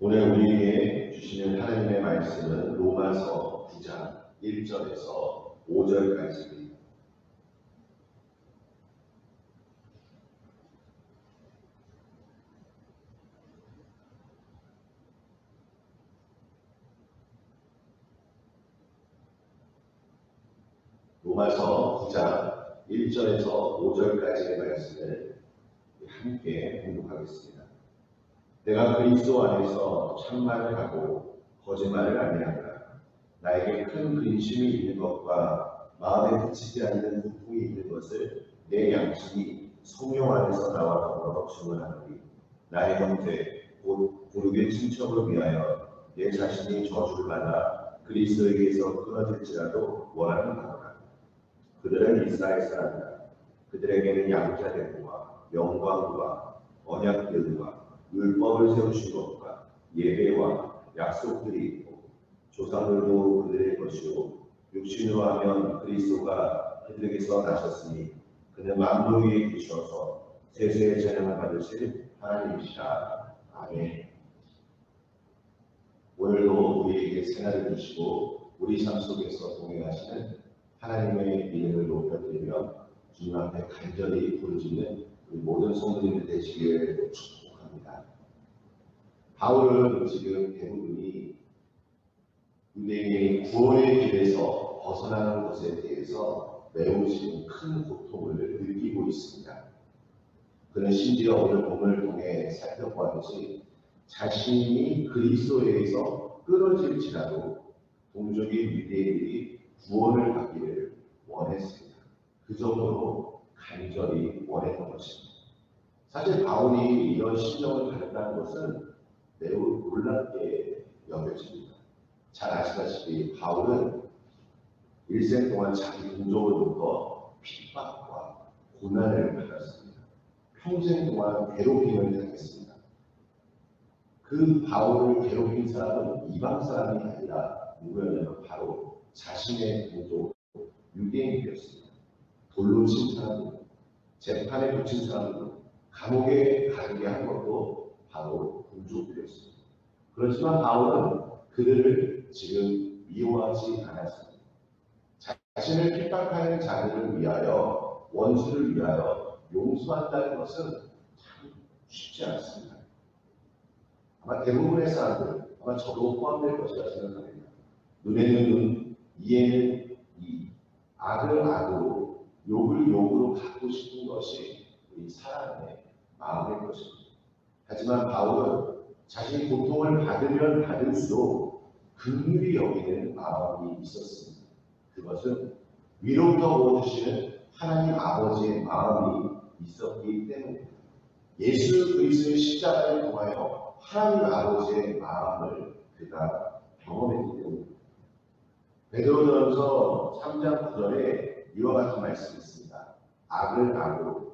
오늘 우리에게 주시는 하나님의 말씀은 로마서 9장 1절에서 5절까지입니다. 로마서 9장 1절에서 5절까지의 말씀을 함께 공독하겠습니다. 내가 그리스도 안에서 참말을 하고 거짓말을 아니하노라. 나에게 큰 근심이 있는 것과 마음에 그치지 않는 고통이 있는 것을 내 양심이 성령 안에서 나와 더불어 증언하노니 나의 형제 곧 고르게 친척을 위하여 내 자신이 저주를 받아 그리스도에게서 끊어질지라도 원하는 바로라. 그들은 이스라엘 사람이다. 그들에게는 양자되고와 영광과 언약들과 율법을 세우신 것과 예배와 약속들이 있고 조상들도 그들의 것이요 육신으로 하면 그리스도가 그들에게서 나셨으니 그는 만물 위에 계셔서 세세의 재능을 받으실 하나님이시라. 아멘. 오늘도 우리에게 생활을 주시고 우리 삶 속에서 동행하시는 하나님의 이름을 높여드리며 주님 앞에 간절히 부르짖는 우리 모든 성도님들 되시기를 축복합니다. 바울은 지금 대부분이 유대인의 구원의 길에서 벗어나는 것에 대해서 매우 지금 큰 고통을 느끼고 있습니다. 그는 심지어 오늘 본문을 통해 살펴보았듯이 자신이 그리스도에서 끊어질지라도 동족의 유대인들이 구원을 받기를 원했습니다. 그 정도로 간절히 원했던 것입니다. 사실 바울이 이런 심정을 가졌다는 것은 매우 놀랍게 여겨집니다. 잘 아시다시피 바울은 일생 동안 자기 동족으로부터 핍박과 고난을 받았습니다. 평생 동안 괴롭힘을 당했습니다. 그 바울을 괴롭힌 사람은 이방 사람이 아니라 누구였냐면 바로 자신의 동족 유대인이었습니다. 돌로 친 사람도, 재판에 붙인 사람도, 감옥에 가게 한 것도 바로 동족들이었습니다. 그렇지만 바울은 그들을 지금 미워하지 않았습니다. 자신을 핍박하는 자들을 위하여, 원수를 위하여 용서한다는 것은 참 쉽지 않습니다. 아마 대부분의 사람들, 아마 저도 포함될 것이라 생각합니다. 눈에는 눈, 이에는 이, 악을 악으로, 욕을 욕으로 갖고 싶은 것이 우리 사람의 마음일 것입니다. 하지만 바울은 자신이 고통을 받으면 받을수록 긍휼히 여기는 마음이 있었습니다. 그것은 위로부터 오주시는 하나님 아버지의 마음이 있었기 때문입니다. 예수 그리스도의 십자가를 통하여 하나님 아버지의 마음을 그가 경험했기 때문입니다. 베드로전서 3장 9절에 이와 같은 말씀이 있습니다. 악을 악으로,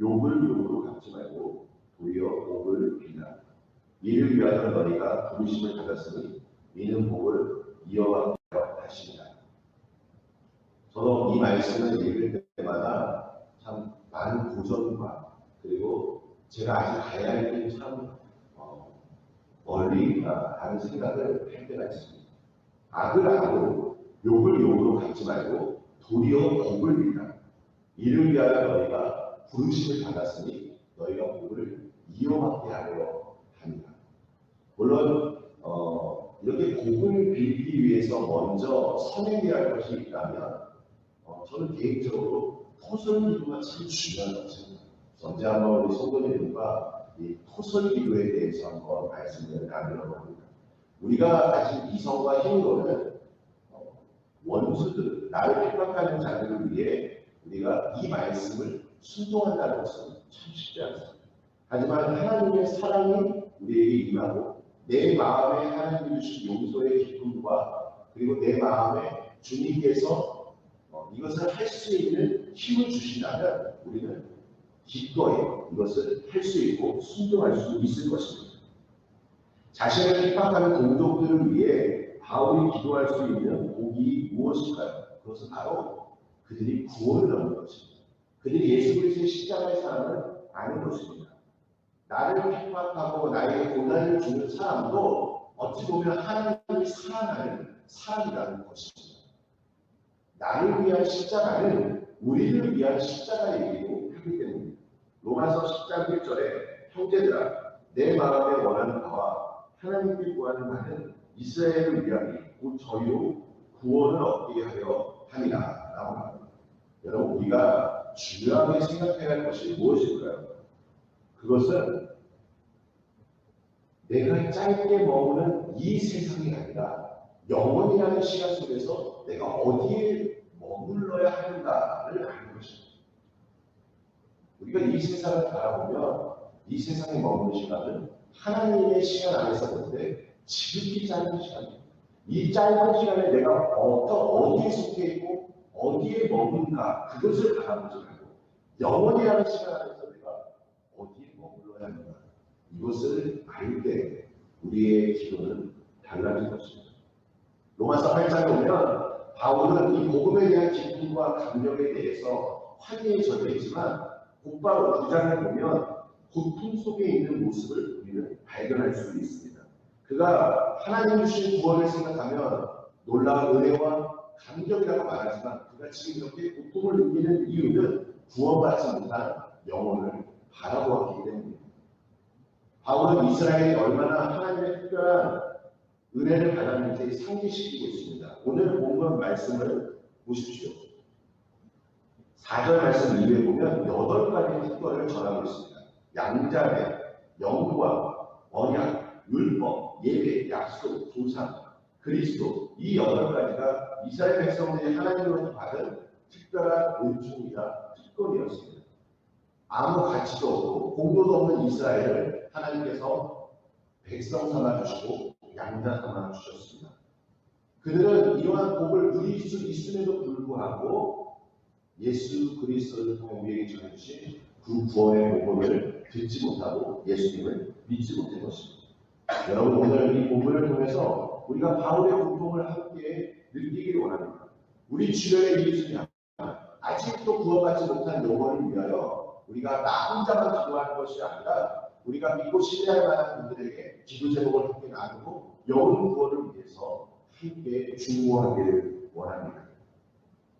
욕을 욕으로 갚지 말고 도리어 복을 비나 이를 위하여 너희가 부르심을 받았으니 이는 복을 이어가려 하십니다. 저도 이 말씀을 읽을 때마다 참 많은 도전과 그리고 제가 아직 가야 할 길이 참 어, 멀리 하는 생각을 할 때가 있습니다. 악을 악으로 욕을 욕으로 갚지 말고 도리어 복을 빌라. 이를 위하여 너희가 부르심을 받았으니 너희가 복을 이어받게 하려 합니다. 물론 어, 이렇게 복을 빌기 위해서 먼저 선행해야 할 것이 있다면 어, 저는 개인적으로 토설 기도가 참 중요하다고 생각합니다. 언제 한번 우리 소근이님과 이 토설 기도에 대해서 한번 말씀을 나누려고 합니다. 우리가 가진 이성과 힘으로는 어, 원수들, 나를 핍박하는 자들을 위해 우리가 이 말씀을 순종한다는 것은 참 쉽지 않습니다. 하지만 하나님의 사랑이 우리에게 임하고 내 마음에 하나님이 주신 용서의 기쁨과 그리고 내 마음에 주님께서 어, 이것을 할 수 있는 힘을 주신다면 우리는 기꺼이 이것을 할 수 있고 순종할 수 있을 것입니다. 자신을 핍박하는 동족들을 위해 바울이 기도할 수 있는 복이 무엇일까요? 그것은 바로 그들이 구원을 얻는 것입니다. 그들이 예수 그리스도의 십자가의 사람은 아닌 것입니다. 나를 핍박하고 나에게 고난을 주는 사람도 어찌 보면 하나님이 사랑하는 사람이라는 것입니다. 나를 위한 십자가는 우리를 위한 십자가이기도 하기 때문입니다. 로마서 10장 1절에 형제들아 내 마음에 원하는 바와 하나님께 구하는 바는 이스라엘을 위하여 곧 저희로 구원을 얻게 하려 함이라 라고 합니다. 여러분 우리가 중요하게 생각해야 할 것이 무엇일까요? 그것은 내가 짧게 머무는 이 세상이 아니라 영원이라는 시간 속에서 내가 어디에 머물러야 하는가를 아는 것입니다. 우리가 이 세상을 바라보면 이 세상에 머무는 시간은 하나님의 시간 안에서 볼때 지극히 짧은 시간입니다. 이 짧은 시간에 내가 어떤 어디에 속해 있고 어디에 머문가 그것을 바라보지 말고 영원이라는 시간 안에서 내가 어디에 머물러야 하는가 이것을 알 때 우리의 기도는 달라질 것입니다. 로마서 8장에 보면 바울은 이 복음에 대한 기쁨과 감격에 대해서 젖어 있지만 곧바로 두 장을 보면 고통 속에 있는 모습을 우리는 발견할 수 있습니다. 그가 하나님 주신 구원을 생각하면 놀라운 은혜와 감격이라고 말하지만 그가 지금 이렇게 고통을 느끼는 이유는 구원받지 못한 영혼을 바라보았기 때문입니다. 바울은 이스라엘이 얼마나 하나님의 특별한 은혜를 받았는지 상기시키고 있습니다. 오늘 본문 말씀을 보십시오. 4절 말씀 이후에 보면 8가지 특권을 전하고 있습니다. 양자매, 영광, 언약, 율법, 예배, 약속, 조상, 그리스도 이 여덟 가지가 이스라엘 백성들이 하나님으로부터 받은 특별한 은총이나 특권이었습니다. 아무 가치도 없고 공도도 없는 이스라엘을 하나님께서 백성 삼아 주시고 양자 삼아 주셨습니다. 그들은 이러한 복을 누릴 수 있음에도 불구하고 예수 그리스도를 통해 우리에게 전해주신 그 구원의 복음을 듣지 못하고 예수님을 믿지 못한 것입니다. 여러분 오늘 이 본문을 통해서 우리가 바울의 고통을 함께 느끼기를 원합니다. 우리 주변에 이웃이 아직도 구원받지 못한 영혼을 위하여 우리가 나 혼자만 기도하는 것이 아니라 우리가 믿고 신뢰할 만한 분들에게 기도 제목을 함께 나누고 영혼 구원을 위해서 함께 중보하기를 원합니다.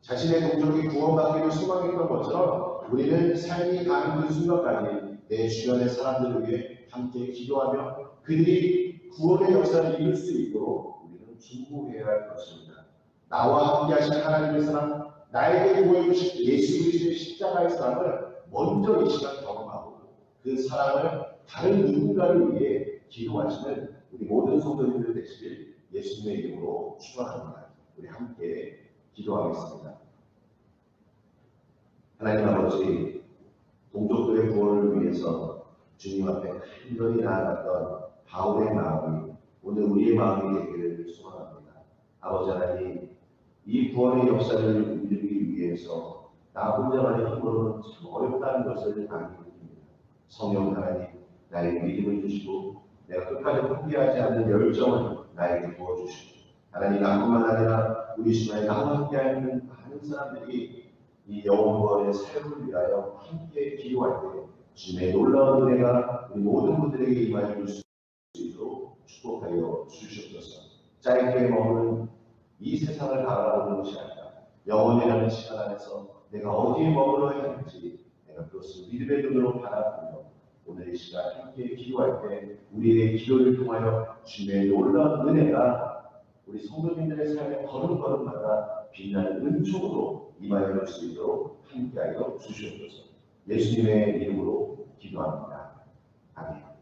자신의 동족이 구원받기를 소망했던 것처럼 우리는 삶이 가는 그 순간까지 내 주변의 사람들을 위해 함께 기도하며 그들이 구원의 역사를 이룰 수 있도록 우리는 중보해야 할 것입니다. 나와 함께 하신 하나님의 사랑, 나에게 보여주신 예수 그리스도의 십자가의 사랑을 먼저 이 시간 경험하고 그 사랑을 다른 누군가를 위해 기도하시는 우리 모든 성도님들 되시길 예수님의 이름으로 축원합니다. 우리 함께 기도하겠습니다. 하나님 아버지, 동족들의 구원을 위해서 주님 앞에 간절히 나아갔던 바울의 마음이 오늘 우리의 마음이 되기를 소망합니다. 아버지 하나님, 이 구원의 역사를 이루기 위해서 나 혼자만의 힘으로는 참 어렵다는 것을 알게 됩니다. 성령 하나님, 나에게 믿음을 주시고 내가 끝까지 포기하지 않는 열정을 나에게 부어주시고 하나님 나뿐만 아니라 우리 주변에 나와 함께하는 많은 사람들이 이 영원 구원의 삶을 위하여 함께 기도할 때 주님의 놀라운 은혜가 우리 모든 분들에게 임하여 줄수 있도록 축복하여 주시옵소서. 짧게 머무는 이 세상을 바라보는 것이 아니라 영원이라는 시간 안에서 내가 어디에 머물러야 하는지 내가 그것을 믿음의 눈으로 바라보며 오늘 이 시간 함께 기도할 때 우리의 기도를 통하여 주님의 놀라운 은혜가 우리 성도님들의 삶의 걸음걸음마다 빛나는 은총으로 임하여 줄수 있도록 함께하여 주시옵소서. 예수님의 이름으로 기도합니다. 아멘.